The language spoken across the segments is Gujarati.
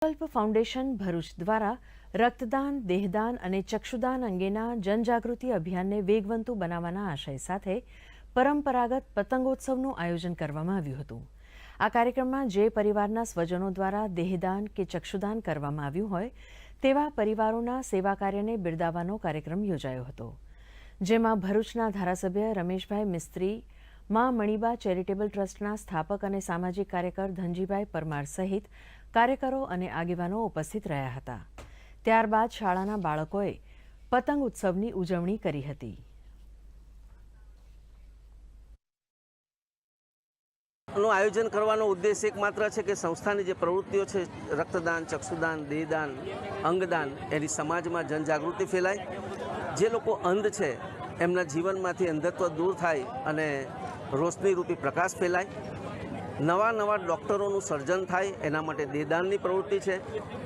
સંકલ્પ ફાઉન્ડેશન ભરૂચ દ્વારા રક્તદાન, દેહદાન અને ચક્ષુદાન અંગેના જનજાગૃતિ અભિયાનને વેગવંતુ બનાવવાના આશય સાથે પરંપરાગત પતંગોત્સવનું આયોજન કરવામાં આવ્યું હતું. આ કાર્યક્રમમાં જે પરિવારના સ્વજનો દ્વારા દેહદાન કે ચક્ષુદાન કરવામાં આવ્યું હોય, તેવા પરિવારોના સેવા કાર્યને બિરદાવવાનો કાર્યક્રમ યોજાયો હતો. જેમાં ભરૂચના ધારાસભ્ય રમેશભાઈ મિસ્ત્રી મા મણિબા ચેરિટેબલ ટ્રસ્ટના સ્થાપક અને સામાજિક કાર્યકર ધનજીભાઈ પરમાર સહિત કાર્યકરો અને આગેવાનો ઉપસ્થિત રહ્યા હતા. ત્યારબાદ શાળાના બાળકોએ પતંગ ઉત્સવની ઉજવણી કરી હતી. નું આયોજન કરવાનો ઉદ્દેશ એકમાત્ર છે કે સંસ્થાની જે પ્રવૃત્તિઓ છે, રક્તદાન, ચક્ષુદાન, દેહદાન, અંગદાન, એની સમાજમાં જનજાગૃતિ ફેલાય. જે લોકો અંધ છે, એમના જીવનમાંથી અંધત્વ દૂર થાય અને રોશની રૂપી પ્રકાશ ફેલાય. નવા નવા ડૉક્ટરોનું સર્જન થાય, એના માટે દેદાનની પ્રવૃત્તિ છે.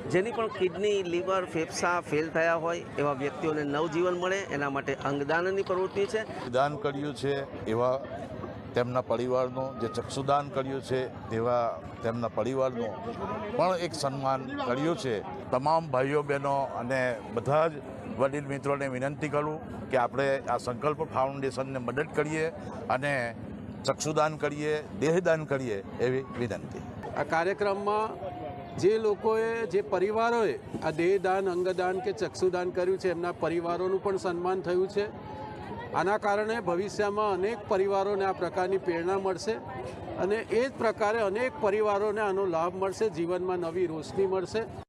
જેની પણ કિડની, લીવર, ફેફસા ફેલ થયા હોય, એવા વ્યક્તિઓને નવજીવન મળે, એના માટે અંગદાનની પ્રવૃત્તિ છે. દાન કર્યું છે, એવા તેમના પરિવારનો જે ચક્ષુદાન કર્યું છે તેવા તેમના પરિવારનો પણ એક સન્માન કર્યું છે. તમામ ભાઈઓ બહેનો અને બધા જ વડીલ મિત્રોને વિનંતી કરું કે આપણે આ સંકલ્પ ફાઉન્ડેશનને મદદ કરીએ અને ચક્ષુદાન કરીએ, દેહદાન કરીએ એવી વિનંતી. આ કાર્યક્રમમાં જે લોકોએ, જે પરિવારોએ આ દેહદાન, અંગદાન કે ચક્ષુદાન કર્યું છે, એમના પરિવારોનું પણ સન્માન થયું છે. આના કારણે ભવિષ્યમાં અનેક પરિવારોને આ પ્રકારની પ્રેરણા મળશે અને એ જ પ્રકારે અનેક પરિવારોને આનો લાભ મળશે, જીવનમાં નવી રોશની મળશે.